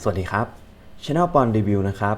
สวัสดีครับ Channel ปอนรีวิวนะครับ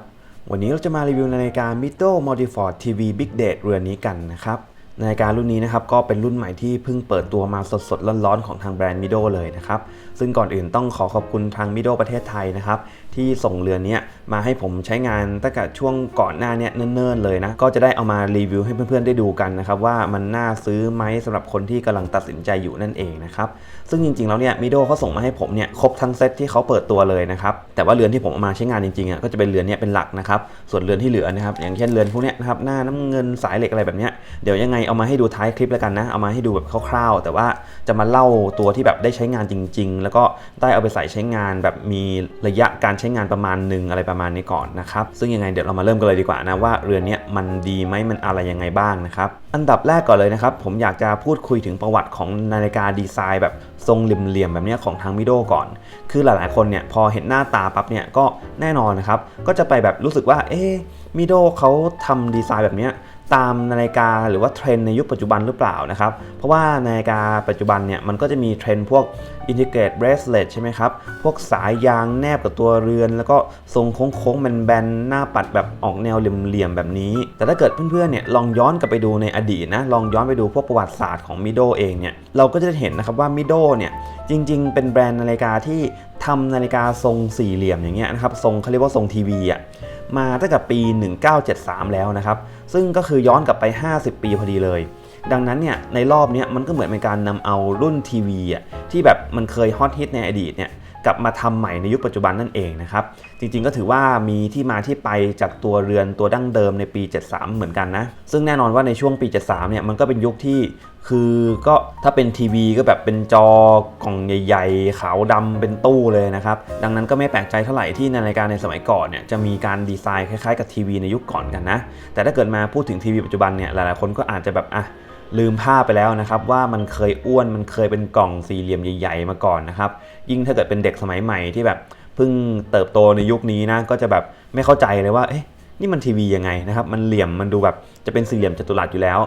วันนี้เราจะมารีวิวนาฬิกา Mito Multiford TV Big Date เรือนนี้กันนะครับ นาฬิการุ่นนี้นะครับก็เป็นรุ่นใหม่ที่เพิ่งเปิดตัวมาสดๆร้อนๆของทางแบรนด์ Mido เลยนะครับซึ่งก่อนอื่นต้องขอขอบคุณทาง Mido ประเทศไทยนะครับที่ส่งเรือนนี้มาให้ผมใช้งานตั้งแต่ช่วงก่อนหน้านี้เนิ่นๆเลยนะก็จะได้เอามารีวิวให้เพื่อนๆได้ดูกันนะครับว่ามันน่าซื้อไหมสำหรับคนที่กำลังตัดสินใจอยู่นั่นเองนะครับซึ่งจริงๆแล้วเนี่ยมิโดเขาส่งมาให้ผมเนี่ยครบทั้งเซตที่เขาเปิดตัวเลยนะครับแต่ว่าเรือนที่ผมเอามาใช้งานจริงๆอะก็จะเป็นเรือนนี้เป็นหลักนะครับส่วนเรือนที่เหลือนะครับอย่างเช่นเรือนพวกเนี้ยนะครับหน้าน้ำเงินสายเหล็กอะไรแบบเนี้ยเดี๋ยวยังไงเอามาให้ดูท้ายคลิปแล้วกันนะ เอามาให้ดูแบบคร่าวๆ แต่ว่าจะมาเล่าตัวที่แบบได้ใช้งานจริง ๆ แล้วก็ได้เอาไปใส่ใช้งานแบบมีระยะการใช้งานประมาณหนึ่งอะไรประมาณนี้ก่อนนะครับ ซึ่งยังไงเดี๋ยวเรามาเริ่มกันเลยดีกว่านะว่าเรือนนี้มันดีไหมมันอะไรยังไงบ้างนะครับอันดับแรกก่อนเลยนะครับ ผมอยากจะพูดคุยถึงประวัติของนาฬิกาดีไซน์แบบทรงเหลี่ยมๆแบบนี้ของทางมิโดก่อน คือหลายๆคนเนี่ยพอเห็นหน้าตาปั๊บเนี่ยก็แน่นอนนะครับ ก็จะไปแบบรู้สึกว่าเอ๊มิโดเขาทำดีไซน์แบบเนี้ย ตามนาฬิกาหรือว่าเทรนในยุคปัจจุบันหรือเปล่านะครับ เพราะว่านาฬิกาปัจจุบันเนี่ยมันก็จะมีเทรนพวก integrate bracelet ใช่ไหมครับ พวกสายยางแนบกับตัวเรือน แล้วก็ทรงโค้งๆแบนๆหน้าปัดแบบออกแนวเหลี่ยมๆแบบนี้ แต่ถ้าเกิดเพื่อนๆเนี่ยลองย้อนกลับไปดูในอดีตนะ ลองย้อนไปดูพวกประวัติศาสตร์ของมิโดเองเนี่ยเราก็จะเห็นนะครับว่ามิโดเนี่ยจริงๆ เป็นแบรนด์นาฬิกาที่ทำนาฬิกาทรงสี่เหลี่ยมอย่างเงี้ยนะครับทรงเขาเรียกว่าทรงทีวีอะมาตั้งแต่ปี 1973 แล้วนะครับ ซึ่งก็คือย้อนกลับไป 50 ปีพอดีเลย ดังนั้นเนี่ยในรอบนี้มันก็เหมือนเป็นการนำเอารุ่นทีวีอะที่แบบมันเคยฮอตฮิตในอดีตเนี่ย กลับมาทำใหม่ในยุคปัจจุบันนั่นเองนะครับ จริงๆก็ถือว่ามีที่มาที่ไปจากตัวเรือนตัวดั้งเดิมในปี 73 เหมือนกันนะ ซึ่งแน่นอนว่าในช่วงปี 73 เนี่ยมันก็เป็นยุคที่คือก็ถ้าเป็นทีวีก็แบบเป็นจอกล่องใหญ่ๆ ขาวดำเป็นตู้เลยนะครับ ดังนั้นก็ไม่แปลกใจเท่าไหร่ที่ในราฬิการในสมัยก่อนเนี่ยจะมีการดีไซน์คล้ายๆกับทีวีในยุคก่อนกันนะ แต่ถ้าเกิดมาพูดถึงทีวีปัจจุบันเนี่ยหลายๆคนก็อาจจะแบบอะลืมภาพไปแล้วนะครับว่ามันเคยอ้วนมันเคยเป็นกล่องสี่เหลี่ยมใหญ่ ๆ มาก่อนนะครับ ยิ่งถ้าเกิดเป็นเด็กสมัยใหม่ที่แบบเพิ่งเติบโตในยุคนี้นะก็จะแบบไม่เข้าใจเลยว่าเอ๊ะนี่มันทีวียังไงนะครับมันเหลี่ยมมันดูแบบจะเป็นสี่เหลี่ยมจัตุรัสอยู่แล้ว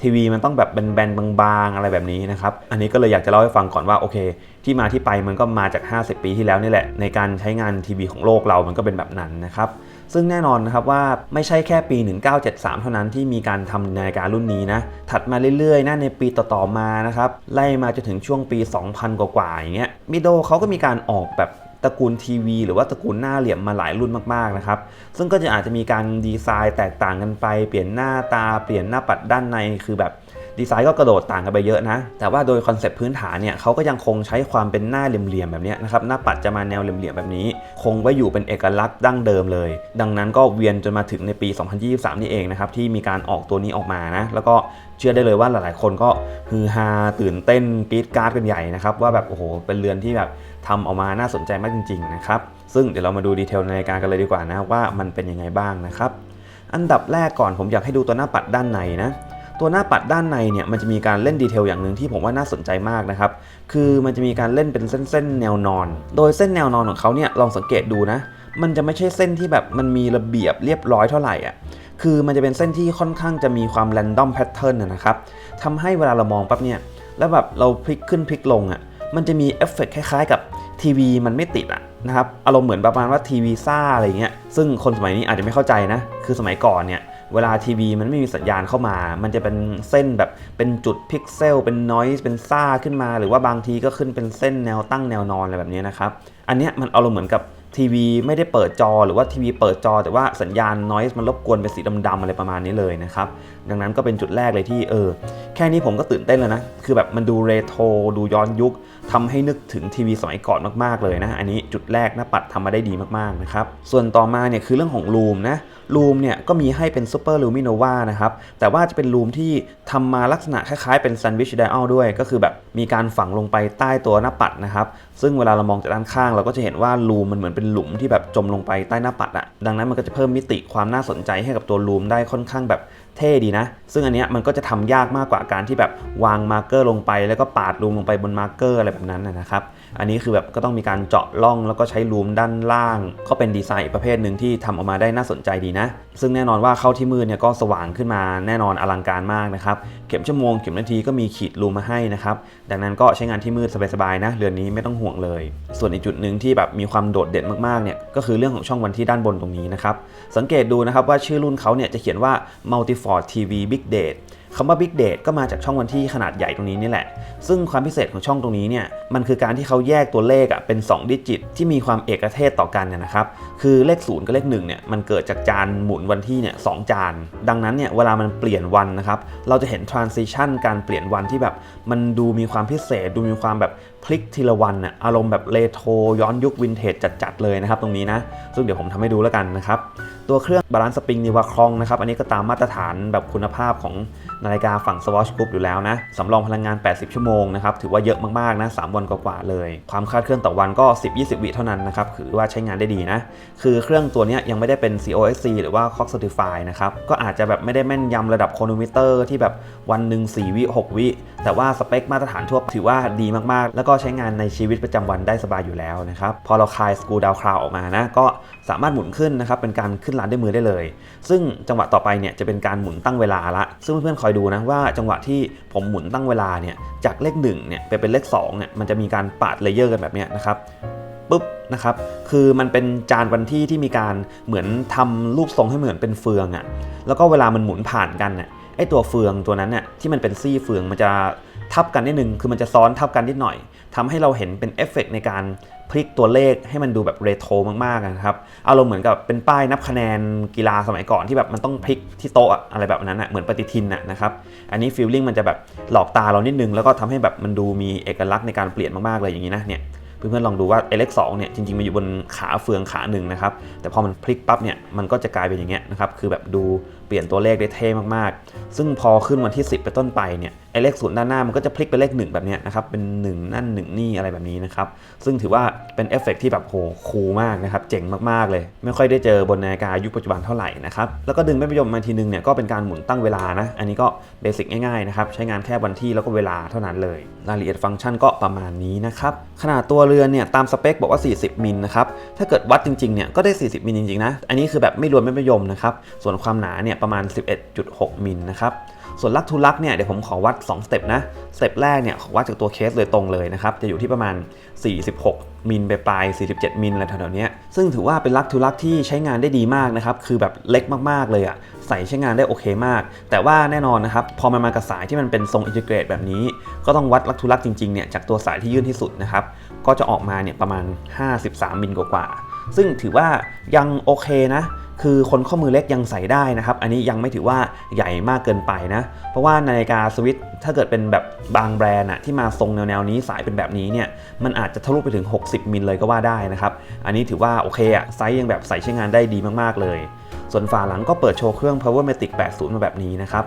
ทีวีมันต้องแบบเป็นแบนๆบางๆอะไรแบบนี้นะครับ อันนี้ก็เลยอยากจะเล่าให้ฟังก่อนว่าโอเค ที่มาที่ไปมันก็มาจาก 50 ปีที่แล้วนี่แหละ ในการใช้งานทีวีของโลกเรามันก็เป็นแบบนั้นนะครับ ซึ่งแน่นอนนะครับว่าไม่ใช่แค่ปี 1973 เท่านั้นที่มีการทำนาฬิการุ่นนี้นะ ถัดมาเรื่อยๆนะในปีต่อๆมานะครับไล่มาจนถึงช่วงปี 2000 กว่าๆอย่างเงี้ยมิโดเขาก็มีการออกแบบตระกูลทีวีหรือว่าตระกูลหน้าเหลี่ยมมาหลายรุ่นมากๆนะครับ ซึ่งก็จะอาจจะมีการดีไซน์แตกต่างกันไป เปลี่ยนหน้าตา เปลี่ยนหน้าปัดด้านใน คือแบบ ดีไซน์ก็กระโดดต่างกันไปเยอะนะ แต่ว่าโดยคอนเซปต์พื้นฐานเนี่ยเขาก็ยังคงใช้ความเป็นหน้าเหลี่ยมๆแบบนี้นะครับหน้าปัดจะมาแนวเหลี่ยมๆแบบนี้ คงไว้อยู่เป็นเอกลักษณ์ดั้งเดิมเลย ดังนั้นก็เวียนจนมาถึงในปี 2023 นี่เองนะครับที่มีการออกตัวนี้ออกมานะแล้วก็เชื่อได้เลยว่าหลายๆ คนก็ฮือฮาตื่นเต้นกรี๊ดการ์ดกันใหญ่นะครับว่าแบบโอ้โหเป็นเรือนที่แบบทำออกมาน่าสนใจมากจริงๆนะครับซึ่งเดี๋ยวเรามาดูดีเทลในรายการกันเลยดีกว่านะว่ามันเป็นยังไงบ้างนะครับอันดับแรกก่อนผมอยากให้ดูตัวหน้าปัดด้านในนะ ตัวหน้าปัดด้านในเนี่ยมันจะมีการเล่นดีเทลอย่างหนึ่งที่ผมว่าน่าสนใจมากนะครับ คือมันจะมีการเล่นเป็นเส้นๆแนวนอน โดยเส้นแนวนอนของเขาเนี่ยลองสังเกตดูนะ มันจะไม่ใช่เส้นที่แบบมันมีระเบียบเรียบร้อยเท่าไหร่อะคือมันจะเป็นเส้นที่ค่อนข้างจะมีความ random pattern นนะครับทำให้เวลาเรามองปั๊บเนี่ยแล้วแบบเราพลิกขึ้นพลิกลงอะมันจะมีเอฟเฟกต์คล้ายๆกับทีวีมันไม่ติดอะนะครับอารมณ์เหมือนประมาณว่าทีวีซ่าอะไรเงี้ยซึ่งคนสมัยนี้อาจจะไม่เข้าใจนะ คือสมัยก่อนเนี่ย เวลาทีวีมันไม่มีสัญญาณเข้ามา มันจะเป็นเส้นแบบเป็นจุดพิกเซล เป็นนอยส์เป็นซ่าขึ้นมา หรือว่าบางทีก็ขึ้นเป็นเส้นแนวตั้งแนวนอนอะไรแบบนี้นะครับ อันนี้มันเอารมณ์เหมือนกับทีวีไม่ได้เปิดจอหรือว่าทีวีเปิดจอ แต่ว่าสัญญาณนอยส์มันรบกวนเป็นสีดำๆอะไรประมาณนี้เลยนะครับ ดังนั้นก็เป็นจุดแรกเลยที่เออ แค่นี้ผมก็ตื่นเต้นแล้วนะ คือแบบมันดูเรโทรดูย้อนยุค ทำให้นึกถึงทีวีสมัยก่อนมากๆเลยนะอันนี้จุดแรกหน้าปัดทำมาได้ดีมากๆนะครับส่วนต่อมาเนี่ยคือเรื่องของรูมนะรูมเนี่ยก็มีให้เป็น Super Luminova นะครับแต่ว่าจะเป็นรูมที่ทำมาลักษณะคล้ายๆเป็น Sandwich Dial ด้วย ก็คือแบบมีการฝังลงไปใต้ตัวหน้าปัดนะครับซึ่งเวลาเรามองจากด้านข้าง เราก็จะเห็นว่ารูมมันเหมือนเป็นหลุมที่แบบจมลงไปใต้หน้าปัดอะดังนั้นมันก็จะเพิ่มมิติความน่าสนใจให้กับตัวรูมได้ค่อนข้างแบบ เท่ดีนะ ซึ่งอันเนี้ยมันก็จะทำยากมากกว่าการที่แบบวางมาร์เกอร์ลงไป แล้วก็ปาดลูมลงไปบนมาร์เกอร์อะไรแบบนั้นนะครับ อันนี้คือแบบก็ต้องมีการเจาะล่องแล้วก็ใช้ลูมด้านล่าง ก็เป็นดีไซน์ประเภทหนึ่งที่ทำออกมาได้น่าสนใจดีนะ ซึ่งแน่นอนว่าเข้าที่มืดเนี่ยก็สว่างขึ้นมาแน่นอนอลังการมากนะครับ เข็มชั่วโมงเข็มนาทีก็มีขีดลูมมาให้นะครับ ดังนั้นก็ใช้งานที่มืดสบายๆนะเรือนนี้ไม่ต้องห่วงเลย ส่วนอีกจุดหนึ่งที่แบบมีความโดดเด่นมากๆเนี่ยก็คือเรื่องของช่องวันที่ด้านบนตรงนี้นะครับสังเกตดูนะครับว่าชื่อรุ่นเขาเนี่ยจะเขียนว่า Multiford TV Big Date คำว่า Big Date ก็มาจากช่องวันที่ขนาดใหญ่ตรงนี้นี่แหละ ซึ่งความพิเศษของช่องตรงนี้เนี่ย มันคือการที่เขาแยกตัวเลขอะเป็น 2 ดิจิต ที่มีความเอกเทศต่อกันเนี่ยนะครับ คือเลข 0 กับเลข1เนี่ย มันเกิดจากจานหมุนวันที่เนี่ยสองจาน ดังนั้นเนี่ย เวลามันเปลี่ยนวันนะครับ เราจะเห็น transition การเปลี่ยนวันที่แบบ มันดูมีความพิเศษ ดูมีความแบบพลิกทีละวันอะอารมณ์แบบเรโทรย้อนยุควินเทจจัดๆเลยนะครับตรงนี้นะ ซึ่งเดี๋ยวผมทำให้ดูแล้วกันนะครับ ตัวเครื่องบาลานซ์สปริงนิวาครองนะครับ อันนี้ก็ตามมาตรฐานแบบคุณภาพของนาฬิกาฝั่ง Swatch Group อยู่แล้วนะ สำรองพลังงาน 80 ชั่วโมงนะครับ ถือว่าเยอะมากๆนะ 3 วันกว่าๆเลย ความคาดเคลื่อนต่อวันก็ 10-20 วิเท่านั้นนะครับถือว่าใช้งานได้ดีนะ คือเครื่องตัวนี้ยังไม่ได้เป็น COSC หรือว่า COX Certify นะครับ ก็อาจจะแบบไม่ได้แม่นยำระดับโครโนมิเตอร์ที่แบบวันหนึ่ง4 วิ 6 วิ แต่ว่าสเปคมาตรฐานทั่วถือว่าดีมากๆ แล้วก็ใช้งานในชีวิตประจำวันได้สบายอยู่แล้วนะครับ พอเราคลายสกูดาวคลาวออกมานะ ก็ สามารถหมุนขึ้นนะครับเป็นการขึ้นลานด้วยมือได้เลย ซึ่งจังหวะต่อไปเนี่ยจะเป็นการหมุนตั้งเวลาละ ซึ่งเพื่อนๆคอยดูนะว่าจังหวะที่ผมหมุนตั้งเวลาเนี่ยจากเลข1เนี่ยไปเป็นเลข2เนี่ยมันจะมีการปาดเลเยอร์กันแบบนี้นะครับปุ๊บนะครับคือมันเป็นจานวันที่ที่มีการเหมือนทำรูปทรงให้เหมือนเป็นเฟืองอะ่ะแล้วก็เวลามันหมุนผ่านกันน่ะไอตัวเฟืองตัวนั้นเนี่ยที่มันเป็นซี่เฟืองมันจะทับกันนิดนึงคือมันจะซ้อนทับกันนิดหน่อยทำให้เราเห็นเป็นเอฟเฟกต์ในการ พลิกตัวเลขให้มันดูแบบเรโทรมากๆนะครับอารมณ์เหมือนกับเป็นป้ายนับคะแนนกีฬาสมัยก่อนที่แบบมันต้องพลิกที่โต๊ะอะไรแบบนั้นอะเหมือนปฏิทินอะนะครับอันนี้ฟีลลิ่งมันจะแบบหลอกตาเรานิดนึง แล้วก็ทำให้แบบมันดูมีเอกลักษณ์ในการเปลี่ยนมากๆเลยอย่างนี้นะเนี่ยเพื่อนๆลองดูว่าเอเล็กสองเนี่ยจริงๆมันอยู่บนขาเฟืองขาหนึ่งนะครับแต่พอมันพลิกปั๊บเนี่ยมันก็จะกลายเป็นอย่างเงี้ยนะครับคือแบบดู เปลี่ยนตัวเลขได้เท่มากๆ ซึ่งพอขึ้นวันที่ 10 ไปต้นไปเนี่ยไอเลขศูนย์ด้านหน้ามันก็จะพลิกเป็นเลขหนึ่งแบบนี้นะครับ เป็น 1 นั่น 1 นี่อะไรแบบนี้นะครับ ซึ่งถือว่าเป็นเอฟเฟกต์ที่แบบโหคูลมากนะครับ เจ๋งมากๆเลย ไม่ค่อยได้เจอบนนาฬิกายุคปัจจุบันเท่าไหร่นะครับ แล้วก็ดึงแม่พิยมมาทีนึงเนี่ยก็เป็นการหมุนตั้งเวลานะ อันนี้ก็เบสิกง่ายๆนะครับ ใช้งานแค่วันที่แล้วก็เวลาเท่านั้นเลย รายละเอียดฟังก์ชันก็ประมาณนี้นะครับ ขนาดตัวเรือนเนี่ยตามสเปคบอกว่า 40 มิลนะครับ ถ้าเกิดวัดจริงๆเนี่ยก็ได้ 40 มิลจริงๆนะ อันนี้คือแบบไม่รวมแม่พิยมนะครับ ส่วนความหนาเนี่ยประมาณ 11.6 มิลนะครับส่วนลักทูลักเนี่ยเดี๋ยวผมขอวัด 2 สเต็ปนะ สเต็ปแรกเนี่ยขอวัดจากตัวเคสเลยตรงเลยนะครับ จะอยู่ที่ประมาณ 46 มิลไปปลาย 47 มิลอะไรแถวๆเนี้ยซึ่งถือว่าเป็นลักทูลักที่ใช้งานได้ดีมากนะครับ คือแบบเล็กมากๆเลยอะใส่ใช้งานได้โอเคมาก แต่ว่าแน่นอนนะครับ พอมันมากับสายที่มันเป็นทรงอินทิเกรตแบบนี้ ก็ต้องวัดลักทูลักจริงๆเนี่ยจากตัวสายที่ยื่นที่สุดนะครับ ก็จะออกมาเนี่ยประมาณ 53 มิลกว่าๆซึ่งถือว่ายังโอเคนะ คือคนข้อมือเล็กยังใส่ได้นะครับ อันนี้ยังไม่ถือว่าใหญ่มากเกินไปนะ เพราะว่านาฬิกาสวิตถ้าเกิดเป็นแบบบางแบรนด์อะที่มาทรงแนวๆนี้สายเป็นแบบนี้เนี่ย มันอาจจะทะลุไปถึง 60 มิลเลยก็ว่าได้นะครับ อันนี้ถือว่าโอเคอะไซส์ยังแบบใส่ใช้งานได้ดีมากๆเลย ส่วนฝาหลังก็เปิดโชว์เครื่อง Powermatic 80 มาแบบนี้นะครับ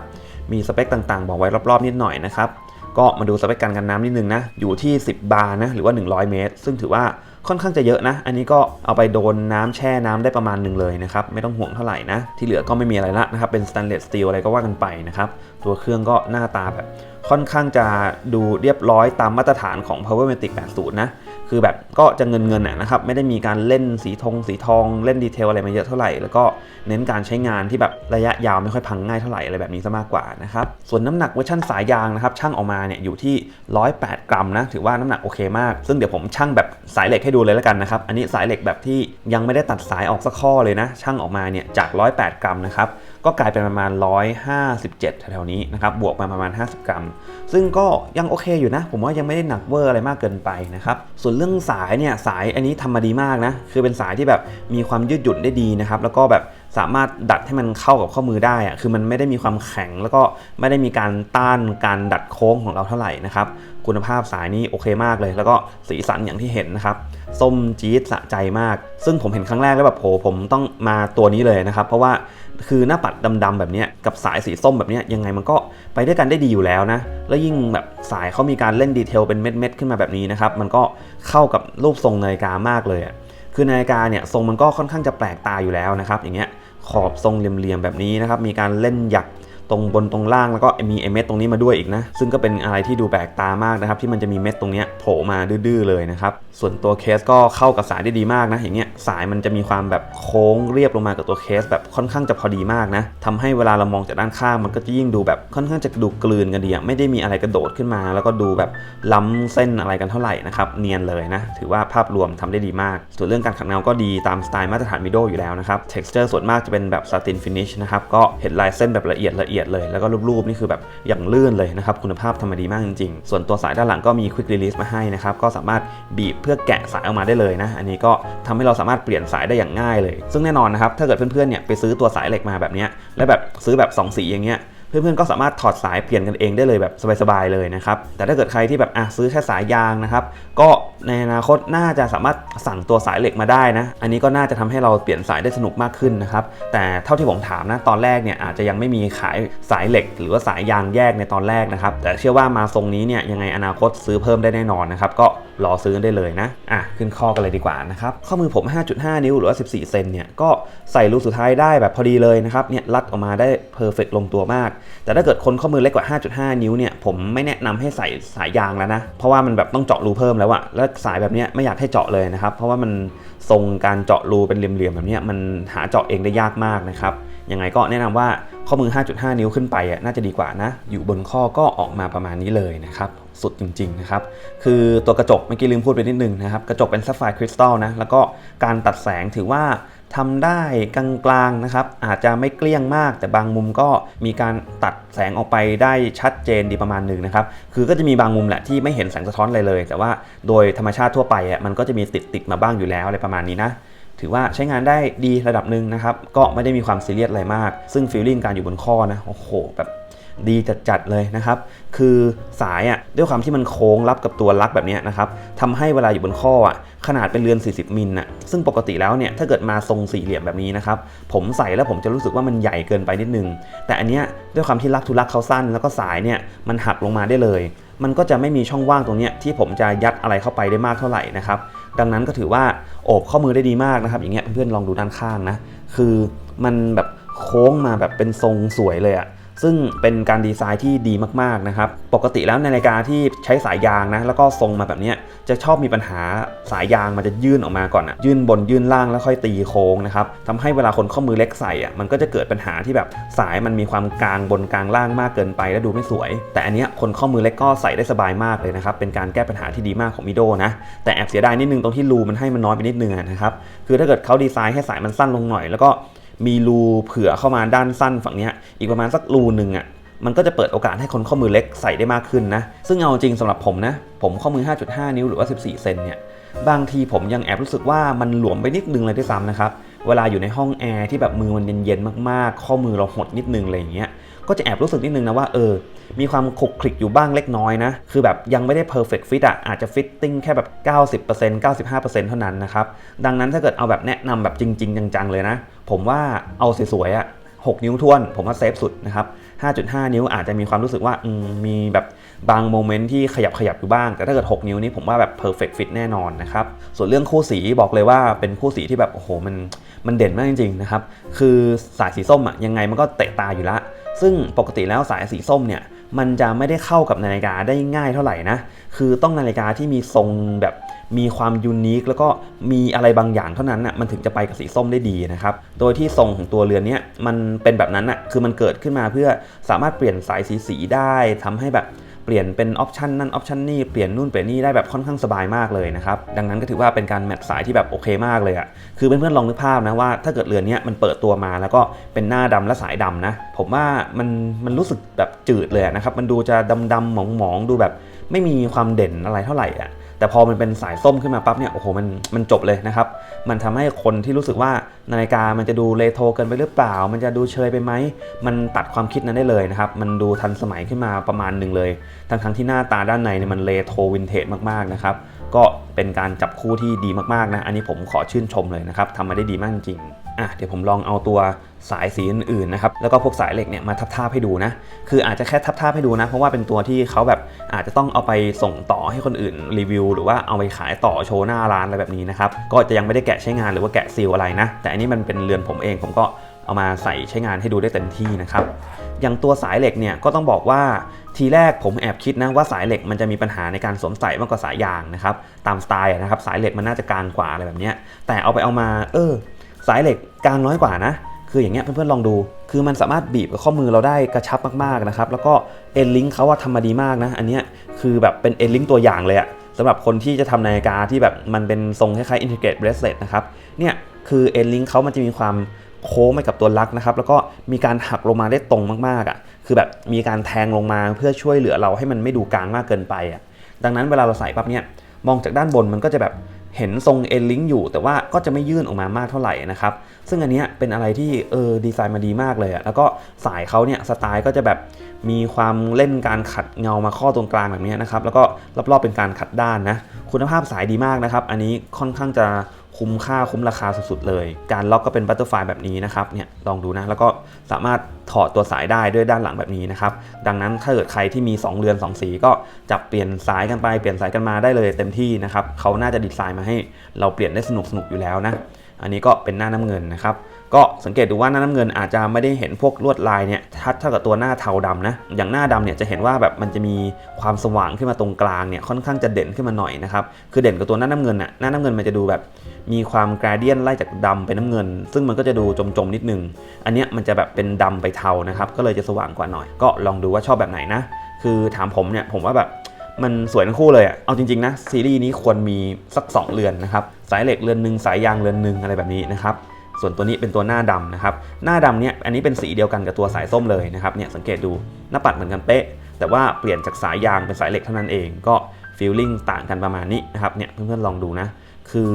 มีสเปคต่างๆ บอกไว้รอบๆนิดหน่อยนะครับ ก็มาดูสเปคการกันน้ำนิดนึงนะ อยู่ที่ 10 บาร์นะ หรือว่า 100 เมตร ซึ่งถือว่า ค่อนข้างจะเยอะนะ อันนี้ก็เอาไปโดนน้ำแช่น้ำได้ประมาณหนึ่งเลยนะครับไม่ต้องห่วงเท่าไหร่นะ ที่เหลือก็ไม่มีอะไรละนะครับเป็นสแตนเลสสตีลอะไรก็ว่ากันไปนะครับตัวเครื่องก็หน้าตาแบบ ค่อนข้างจะดูเรียบร้อยตามมาตรฐานของ Powermatic 80 นะ คือแบบก็จะเงินเงินๆนะครับ ไม่ได้มีการเล่นสีทง สีทอง เล่นดีเทลอะไรมาเยอะเท่าไหร่ แล้วก็เน้นการใช้งานที่แบบระยะยาวไม่ค่อยพังง่ายเท่าไหร่อะไรแบบนี้ซะมากกว่านะครับ ส่วนน้ำหนักเวอร์ชันสายยางนะครับช่างออกมาเนี่ยอยู่ที่ 108 กรัมนะ ถือว่าน้ำหนักโอเคมาก ซึ่งเดี๋ยวผมช่างแบบสายเหล็กให้ดูเลยแล้วกันนะครับ อันนี้สายเหล็กแบบที่ยังไม่ได้ตัดสายออกสักข้อเลยนะ ช่างออกมาเนี่ยจาก 108 กรัมนะครับ ก็กลายเป็นประมาณ 157แถวๆนี้นะครับบวกมาประมาณ 50 กรัม ซึ่งก็ยังโอเคอยู่นะ ผมว่ายังไม่ได้หนักเวอร์อะไรมากเกินไปนะครับส่วนเรื่องสายเนี่ยสายอันนี้ทำมาดีมากนะคือเป็นสายที่แบบมีความยืดหยุ่นได้ดีนะครับแล้วก็แบบสามารถดัดให้มันเข้ากับข้อมือได้อะคือมันไม่ได้มีความแข็งแล้วก็ไม่ได้มีการต้านการดัดโค้งของเราเท่าไหร่นะครับคุณภาพสายนี่โอเคมากเลย แล้วก็สีสันอย่างที่เห็นนะครับส้มจี๊ดสะใจมาก ซึ่งผมเห็นครั้งแรกแล้วแบบโหผมต้องมาตัวนี้เลยนะครับ เพราะว่า คือหน้าปัดดำๆแบบนี้กับสายสีส้มแบบนี้ยังไงมันก็ไปด้วยกันได้ดีอยู่แล้วนะ แล้วยิ่งแบบสายเขามีการเล่นดีเทลเป็นเม็ดๆขึ้นมาแบบนี้นะครับ มันก็เข้ากับรูปทรงนาฬิกามากเลยอะคือนาฬิกาเนี่ยทรงมันก็ค่อนข้างจะแปลกตาอยู่แล้วนะครับ อย่างเงี้ยขอบทรงเหลี่ยมๆแบบนี้นะครับ มีการเล่นหยัก รงบนตรงล่างแล้วก็มีไอเม็ดตรงนี้มาด้วยอีกนะ ซึ่งก็เป็นอะไรที่ดูแปลกตามากนะครับที่มันจะมีเม็ดตรงนี้โผล่มาดื้อๆเลยนะครับส่วนตัวเคสก็เข้ากับสายได้ดีมากนะอย่างเงี้ยสายมันจะมีความแบบโค้งเรียบลงมากับตัวเคส แบบค่อนข้างจะพอดีมากนะทำให้เวลาเรามองจากด้านข้างมันก็จะยิ่งดูแบบค่อนข้างจะดูกลืนกันดีอะไม่ได้มีอะไรกระโดดขึ้นมา แล้วก็ดูแบบล้ำเส้นอะไรกันเท่าไหร่นะครับเนียนเลยนะถือว่าภาพรวมทำได้ดีมาก ส่วนเรื่องการขัดเงาก็ดีตามสไตล์มาตรฐานมิโดอยู่แล้วนะครับ texture ส่วนมากจะเป็นแบบ satin finish นะครับก็เห็นลายเส้นแบบละเอียดละเอียดเลย แล้วก็รูปๆนี่คือแบบอย่างลื่นเลยนะครับคุณภาพทำมาดีมากจริงๆ ส่วนตัวสายด้านหลังก็มีควิกรีลิสมาให้นะครับก็สามารถบีบเพื่อแกะสายออกมาได้เลยนะอันนี้ก็ทำให้เราสามารถเปลี่ยนสายได้อย่างง่ายเลย ซึ่งแน่นอนนะครับถ้าเกิดเพื่อนๆเนี่ยไปซื้อตัวสายเหล็กมาแบบนี้และแบบซื้อแบบสองสีอย่างเงี้ย เพื่อนๆก็สามารถถอดสายเปลี่ยนกันเองได้เลยแบบสบายๆเลยนะครับ แต่ถ้าเกิดใครที่แบบอะซื้อแค่สายยางนะครับ ก็ในอนาคตน่าจะสามารถสั่งตัวสายเหล็กมาได้นะ อันนี้ก็น่าจะทำให้เราเปลี่ยนสายได้สนุกมากขึ้นนะครับ แต่เท่าที่ผมถามนะตอนแรกเนี่ยอาจจะยังไม่มีขายสายเหล็ก หรือว่าสายยางแยกในตอนแรกนะครับ แต่เชื่อว่ามาทรงนี้เนี่ยยังไงอนาคตซื้อเพิ่มได้แน่นอนนะครับ ก็ รอซื้อได้เลยนะ อะ ขึ้นข้อกันเลยดีกว่านะครับ ข้อมือผม 5.5 นิ้วหรือว่า 14 เซนเนี่ย ก็ใส่รูสุดท้ายได้แบบพอดีเลยนะครับ เนี่ยรัดออกมาได้เพอร์เฟกลงตัวมาก แต่ถ้าเกิดคนข้อมือเล็กกว่า 5.5 นิ้วเนี่ย ผมไม่แนะนำให้ใส่สายยางแล้วนะ เพราะว่ามันแบบต้องเจาะรูเพิ่มแล้วอะแล้วสายแบบเนี้ยไม่อยากให้เจาะเลยนะครับ เพราะว่ามันทรงการเจาะรูเป็นเหลี่ยมๆแบบเนี้ยมันหาเจาะเองได้ยากมากนะครับ ยังไงก็แนะนำว่า ข้อมือ 5.5 นิ้วขึ้นไปอะน่าจะดีกว่านะ อยู่บนข้อก็ออกมาประมาณนี้เลยนะครับ สุดจริงๆนะครับ คือตัวกระจกเมื่อกี้ลืมพูดไปนิดนึงนะครับ กระจกเป็นซัฟไฟร์คริสตัลนะ แล้วก็การตัดแสงถือว่าทำได้กลางๆนะครับ อาจจะไม่เกลี้ยงมาก แต่บางมุมก็มีการตัดแสงออกไปได้ชัดเจนดีประมาณหนึ่งนะครับ คือก็จะมีบางมุมแหละที่ไม่เห็นแสงสะท้อนอะไรเลย แต่ว่าโดยธรรมชาติทั่วไปอะมันก็จะมีติดติดๆมาบ้างอยู่แล้วอะไรประมาณนี้นะ ถือว่าใช้งานได้ดีระดับหนึ่งนะครับ ก็ไม่ได้มีความซีเรียสอะไรมาก ซึ่งฟีลลิ่งการอยู่บนข้อนะ โอ้โห แบบดีจัดๆเลยนะครับ คือสายอะด้วยความที่มันโค้งรับกับตัวลักแบบนี้นะครับทำให้เวลาอยู่บนข้ออะขนาดเป็นเรือน 40 มิลน่ะซึ่งปกติแล้วเนี่ยถ้าเกิดมาทรงสี่เหลี่ยมแบบนี้นะครับผมใส่แล้วผมจะรู้สึกว่ามันใหญ่เกินไปนิดนึง แต่อันเนี้ยด้วยความที่ลักทุลักเขาสั้น แล้วก็สายเนี่ยมันหักลงมาได้เลย มันก็จะไม่มีช่องว่างตรงเนี้ยที่ผมจะยัดอะไรเข้าไปได้มากเท่าไหร่นะครับ ดังนั้นก็ถือว่าโอบข้อมือได้ดีมากนะครับ อย่างเงี้ยเพื่อนๆลองดูด้านข้างนะ คือมันแบบโค้งมาแบบเป็นทรงสวยเลยอะซึ่งเป็นการดีไซน์ที่ดีมากๆนะครับ ปกติแล้วในนาฬิกาที่ใช้สายยางนะ แล้วก็ทรงมาแบบเนี้ย จะชอบมีปัญหาสายยางมันจะยื่นออกมาก่อนอะยื่นบนยื่นล่างแล้วค่อยตีโค้งนะครับทำให้เวลาคนข้อมือเล็กใส่อะมันก็จะเกิดปัญหาที่แบบสายมันมีความกลางบนกลางล่างมากเกินไปแล้วดูไม่สวย แต่อันเนี้ยคนข้อมือเล็กก็ใส่ได้สบายมากเลยนะครับเป็นการแก้ปัญหาที่ดีมากของมิโดนะแต่แอบเสียดายนิดนึงตรงที่รูมันให้มันน้อยไปนิดนึงนะครับคือถ้าเกิดเขาดีไซน์ให้สายมันสั้นลงหน่อย แล้วก็มีรูเผื่อเข้ามาด้านสั้นฝั่งเนี้ยอีกประมาณสักรูหนึ่งอะ มันก็จะเปิดโอกาสให้คนข้อมือเล็กใส่ได้มากขึ้นนะ ซึ่งเอาจริงสำหรับผมนะ ผมข้อมือ 5.5 นิ้วหรือว่า 14 เซนเนี่ย บางทีผมยังแอบรู้สึกว่ามันหลวมไปนิดนึงเลยด้วยซ้ำนะครับ เวลาอยู่ในห้องแอร์ที่แบบมือมันเย็นๆมากๆ ข้อมือเราหดนิดนึงอะไรอย่างเงี้ย ก็จะแอบรู้สึกนิดนึงนะว่าเออ มีความคลุกคลิกอยู่บ้างเล็กน้อยนะ คือแบบยังไม่ได้ perfect fit อะ อาจจะ fitting แค่แบบ 90% 95%เท่านั้นนะครับ ดังนั้นถ้าเกิดเอาแบบแนะนำแบบจริง ๆ จังๆเลยนะ ผมว่าเอาสวยๆอะ6นิ้วท้วน ผมว่าเซฟสุดนะครับ 5.5 นิ้วอาจจะมีความรู้สึกว่ามมีแบบบางโมเมนต์ที่ขยับขยับอยู่บ้าง แต่ถ้าเกิด 6 นิ้วนี้ผมว่าแบบ perfect fit แน่นอนนะครับ ส่วนเรื่องคู่สีบอกเลยว่าเป็นคู่สีที่แบบโอ้โหมันมันเด่นมากจริงๆนะครับ คือสายสีส้มอะยังไงมันก็เตะตาอยู่ละ ซึ่งปกติแล้วสายสีส้มเนี่ย มันจะไม่ได้เข้ากับนาฬิกาได้ง่ายเท่าไหร่นะ คือต้องนาฬิกาที่มีทรงแบบมีความยูนิคแล้วก็มีอะไรบางอย่างเท่านั้นน่ะมันถึงจะไปกับสีส้มได้ดีนะครับ โดยที่ทรงของตัวเรือนนี้มันเป็นแบบนั้นน่ะคือมันเกิดขึ้นมาเพื่อสามารถเปลี่ยนสายสีสีได้ทำให้แบบ เปลี่ยนเป็นออปชันนั่นออปชันนี่เปลี่ยนนู่นเปลี่ยนนี่ได้แบบค่อนข้างสบายมากเลยนะครับดังนั้นก็ถือว่าเป็นการแมทสายที่แบบโอเคมากเลยอะ่ะคือเพื่อนๆลองนึกภาพนะว่าถ้าเกิดเรือนนี้มันเปิดตัวมาแล้วก็เป็นหน้าดำและสายดำนะ ผมว่ามันมันรู้สึกแบบจืดเลยะนะครับมันดูจะดำๆหมองๆดูแบบไม่มีความเด่นอะไรเท่าไหร่อะ แต่พอมันเป็นสายส้มขึ้นมาปั๊บเนี่ยโอ้โหมันมันจบเลยนะครับ มันทำให้คนที่รู้สึกว่านาฬิกามันจะดูเลโทรเกินไปหรือเปล่า มันจะดูเชยไปไหมมันตัดความคิดนั้นได้เลยนะครับ มันดูทันสมัยขึ้นมาประมาณหนึ่งเลย ทั้งทั้งๆที่หน้าตาด้านในเนี่ยมันเลโทรวินเทจมากๆนะครับ ก็เป็นการจับคู่ที่ดีมากๆนะ อันนี้ผมขอชื่นชมเลยนะครับทำมาได้ดีมากจริงอะเดี๋ยวผมลองเอาตัวสายสีอื่นๆนะครับแล้วก็พวกสายเหล็กเนี่ยมาทับๆให้ดูนะคืออาจจะแค่ทับๆให้ดูนะเพราะว่าเป็นตัวที่เขาแบบอาจจะต้องเอาไปส่งต่อให้คนอื่นรีวิว หรือว่าเอาไปขายต่อโชว์หน้าร้านอะไรแบบนี้นะครับก็จะยังไม่ได้แกะใช้งานหรือว่าแกะซีลอะไรนะ แต่อันนี้มันเป็นเรือนผมเองผมก็เอามาใส่ใช้งานให้ดูได้เต็มที่นะครับ อย่างตัวสายเหล็กเนี่ยก็ต้องบอกว่าทีแรกผมแอบคิดนะว่าสายเหล็กมันจะมีปัญหาในการสวมใส่มากกว่าสายยางนะครับตามสไตล์นะครับสายเหล็กมันน่าจะกลางกว่าอะไรแบบนี้แต่เอาไปเอามาเออสายเหล็กกลางน้อยกว่านะ คืออย่างเงี้ยเพื่อนๆลองดู คือมันสามารถบีบกับข้อมือเราได้กระชับมากๆนะครับแล้วก็เอ็นลิงเขาว่าทำมาดีมากนะ อันเนี้ยคือแบบเป็นเอ็นลิงตัวอย่างเลยอะสำหรับคนที่จะทำนาฬิกาที่แบบมันเป็นทรงคล้ายๆ integrate bracelet นะครับเนี่ยคือเอ็นลิงเขามันจะมีความ โค้งไปกับตัวลักนะครับ แล้วก็มีการหักลงมาได้ตรงมากๆอะคือแบบมีการแทงลงมาเพื่อช่วยเหลือเราให้มันไม่ดูกลางมากเกินไปอะดังนั้นเวลาเราใส่ปั๊บเนี่ยมองจากด้านบนมันก็จะแบบเห็นทรงเอ็นลิงอยู่ แต่ว่าก็จะไม่ยื่นออกมามากเท่าไหร่นะครับ ซึ่งอันเนี้ยเป็นอะไรที่เออดีไซน์มาดีมากเลยอะแล้วก็สายเขาเนี่ยสไตล์ก็จะแบบมีความเล่นการขัดเงามาข้อตรงกลางแบบเนี้ยนะครับ แล้วก็รอบๆเป็นการขัดด้านนะ คุณภาพสายดีมากนะครับ อันนี้ค่อนข้างจะ คุ้มค่าคุ้มราคาสุดๆเลย การล็อกก็เป็นบัตเตอร์ไฟแบบนี้นะครับเนี่ยลองดูนะ แล้วก็สามารถถอดตัวสายได้ด้วยด้านหลังแบบนี้นะครับ ดังนั้นถ้าเกิดใครที่มี 2 เรือน 2 สีก็จับเปลี่ยนสายกันไปเปลี่ยนสายกันมาได้เลยเต็มที่นะครับเขาน่าจะดีไซน์มาให้เราเปลี่ยนได้สนุกๆอยู่แล้วนะอันนี้ก็เป็นหน้าน้ำเงินนะครับ ก็สังเกตดูว่าหน้าน้ำเงินอาจจะไม่ได้เห็นพวกลวดลายเนี่ยทัดเท่ากับตัวหน้าเทาดำนะอย่างหน้าดำเนี่ยจะเห็นว่าแบบมันจะมีความสว่างขึ้นมาตรงกลางเนี่ยค่อนข้างจะเด่นขึ้นมาหน่อยนะครับคือเด่นกับตัวหน้าน้ำเงินน่ะหน้าน้ำเงินมันจะดูแบบมีความกราเดียนไล่จากดำไปน้ำเงิน ซึ่งมันก็จะดูจมๆนิดนึง อันเนี้ยมันจะแบบเป็นดำไปเทานะครับก็เลยจะสว่างกว่าหน่อย ก็ลองดูว่าชอบแบบไหนนะ คือถามผมเนี่ยผมว่าแบบมันสวยทั้งคู่เลยอะเอาจริงๆนะซีรีส์นี้ควรมีสัก 2 เรือนนะครับ สายเหล็กเรือนหนึ่งสายยางเรือนหนึ่งอะไรแบบนี้นะครับ ส่วนตัวนี้เป็นตัวหน้าดำนะครับ หน้าดำเนี่ยอันนี้เป็นสีเดียวกันกับตัวสายส้มเลยนะครับเนี่ยสังเกตดูหน้าปัดเหมือนกันเป๊ะ แต่ว่าเปลี่ยนจากสายยางเป็นสายเหล็กเท่านั้นเอง ก็ฟีลลิ่งต่างกันประมาณนี้นะครับเนี่ยเพื่อนๆลองดูนะ คือ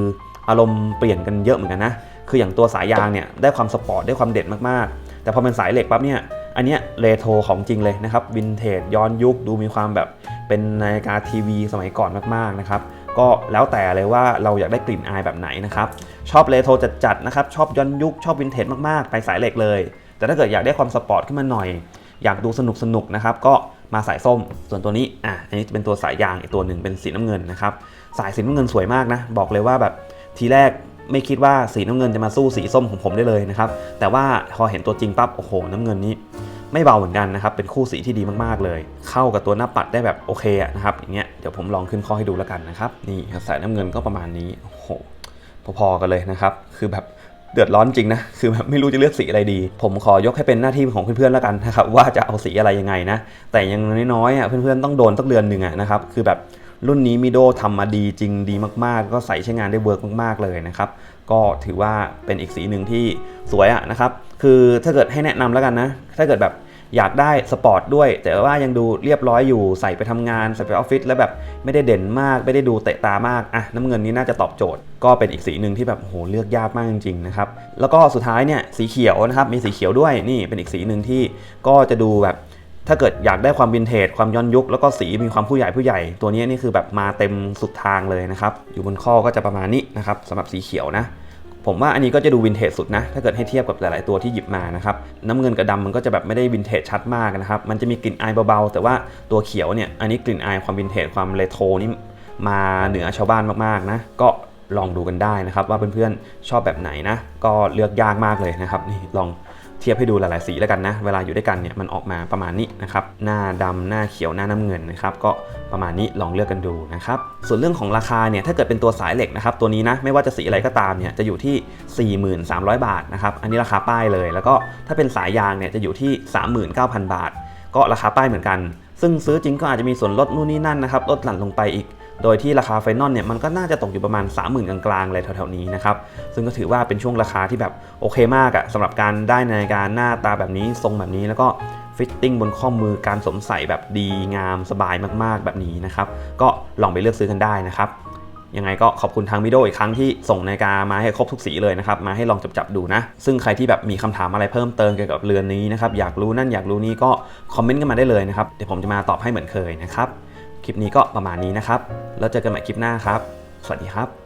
อารมณ์เปลี่ยนกันเยอะเหมือนกันนะ คืออย่างตัวสายยางเนี่ยได้ความสปอร์ตได้ความเด็ดมากๆ แต่พอเป็นสายเหล็กปั๊บเนี่ยอันเนี้ยเรโทรของจริงเลยนะครับวินเทจย้อนยุคดูมีความแบบเป็นนาฬิกาทีวีสมัยก่อนมากๆนะครับ ก็แล้วแต่เลยว่าเราอยากได้กลิ่นอายแบบไหนนะครับ ชอบเรโทรจัดๆนะครับ ชอบย้อนยุค ชอบวินเทจมากๆ ไปสายเหล็กเลย แต่ถ้าเกิดอยากได้ความสปอร์ตขึ้นมาหน่อย อยากดูสนุกสนุกนะครับ ก็มาสายส้ม ส่วนตัวนี้ อะ อันนี้เป็นตัวสายยางอีกตัวหนึ่งเป็นสีน้ำเงินนะครับ สายสีน้ำเงินสวยมากนะ บอกเลยว่าแบบทีแรกไม่คิดว่าสีน้ำเงินจะมาสู้สีส้มของผมได้เลยนะครับ แต่ว่าพอเห็นตัวจริงปั๊บ โอ้โห น้ำเงินนี้ ไม่เบาเหมือนกันนะครับ เป็นคู่สีที่ดีมากๆเลย เข้ากับตัวหน้าปัดได้แบบโอเคอะนะครับ อย่างเงี้ย เดี๋ยวผมลองขึ้นข้อให้ดูแล้วกันนะครับ นี่สายน้ำเงินก็ประมาณนี้ โอ้โห พอๆกันเลยนะครับ คือแบบเดือดร้อนจริงนะ คือแบบไม่รู้จะเลือกสีอะไรดี ผมขอยกให้เป็นหน้าที่ของเพื่อนๆแล้วกันนะครับ ว่าจะเอาสีอะไรยังไงนะ แต่ยังน้อยๆอะเพื่อนๆต้องโดนสักเดือนหนึ่งอะนะครับ คือแบบ รุ่นนี้มิโดทำมาดีจริงดีมากๆ ก็ใส่ใช้งานได้เวิร์กมาก ๆ เลยนะครับ ก็ถือว่าเป็นอีกสีหนึ่งที่สวยอะนะครับ คือถ้าเกิดให้แนะนำแล้วกันนะ ถ้าเกิดแบบอยากได้สปอร์ตด้วย แต่ว่ายังดูเรียบร้อยอยู่ใส่ไปทำงาน ใส่ไปออฟฟิศแล้วแบบไม่ได้เด่นมาก ไม่ได้ดูเตะตามากอะน้ำเงินนี้น่าจะตอบโจทย์ ก็เป็นอีกสีหนึ่งที่แบบโหเลือกยากมากจริงๆนะครับแล้วก็สุดท้ายเนี่ยสีเขียวนะครับมีสีเขียวด้วยนี่เป็นอีกสีหนึ่งที่ก็จะดูแบบ ถ้าเกิดอยากได้ความวินเทจความย้อนยุค แล้วก็สีมีความผู้ใหญ่ผู้ใหญ่ ตัวนี้นี่คือแบบมาเต็มสุดทางเลยนะครับ อยู่บนข้อก็จะประมาณนี้นะครับสำหรับสีเขียวนะ ผมว่าอันนี้ก็จะดูวินเทจสุดนะ ถ้าเกิดให้เทียบกับหลาย ๆ ตัวที่หยิบมานะครับ น้ำเงินกับดำมันก็จะแบบไม่ได้วินเทจชัดมากนะครับ มันจะมีกลิ่นอายเบา ๆ แต่ว่าตัวเขียวเนี่ย อันนี้กลิ่นอายความวินเทจความเรโทรนี่มาเหนือชาวบ้านมาก ๆ นะ ก็ลองดูกันได้นะครับว่าเพื่อนๆชอบแบบไหนนะ ก็เลือกยากมากเลยนะครับนี่ลอง เทียบให้ดูหลายๆสีแล้วกันนะ เวลาอยู่ด้วยกันเนี่ยมันออกมาประมาณนี้นะครับ หน้าดำหน้าเขียวหน้าน้ำเงินนะครับ ก็ประมาณนี้ลองเลือกกันดูนะครับ ส่วนเรื่องของราคาเนี่ยถ้าเกิดเป็นตัวสายเหล็กนะครับ ตัวนี้นะไม่ว่าจะสีอะไรก็ตามเนี่ยจะอยู่ที่ 43,000 บาทนะครับ อันนี้ราคาป้ายเลย แล้วก็ถ้าเป็นสายยางเนี่ยจะอยู่ที่ 39,000 บาท ก็ราคาป้ายเหมือนกัน ซึ่งซื้อจริงก็อาจจะมีส่วนลดนู่นนี่นั่นนะครับลดหลั่นลงไปอีก โดยที่ราคาไฟนอลเนี่ยมันก็น่าจะตกอยู่ประมาณ 30,000 กลางๆเลยแถวๆนี้นะครับ ซึ่งก็ถือว่าเป็นช่วงราคาที่แบบโอเคมากอะสำหรับการได้นาฬิกาหน้าตาแบบนี้ทรงแบบนี้แล้วก็ฟิตติ้งบนข้อมือการสวมใส่แบบดีงามสบายมากๆแบบนี้นะครับ ก็ลองไปเลือกซื้อกันได้นะครับยังไงก็ขอบคุณทางมิโดอีกครั้งที่ส่งนาฬิกามาให้ครบทุกสีเลยนะครับ มาให้ลองจับๆดูนะ ซึ่งใครที่แบบมีคำถามอะไรเพิ่มเติมเกี่ยวกับเรือนนี้นะครับ อยากรู้นั่นอยากรู้นี่ก็คอมเมนต์กันมาได้เลยนะครับ เดี๋ยวผมจะมาตอบให้เหมือนเคยนะครับ คลิปนี้ก็ประมาณนี้นะครับ แล้วเจอกันใหม่คลิปหน้าครับ สวัสดีครับ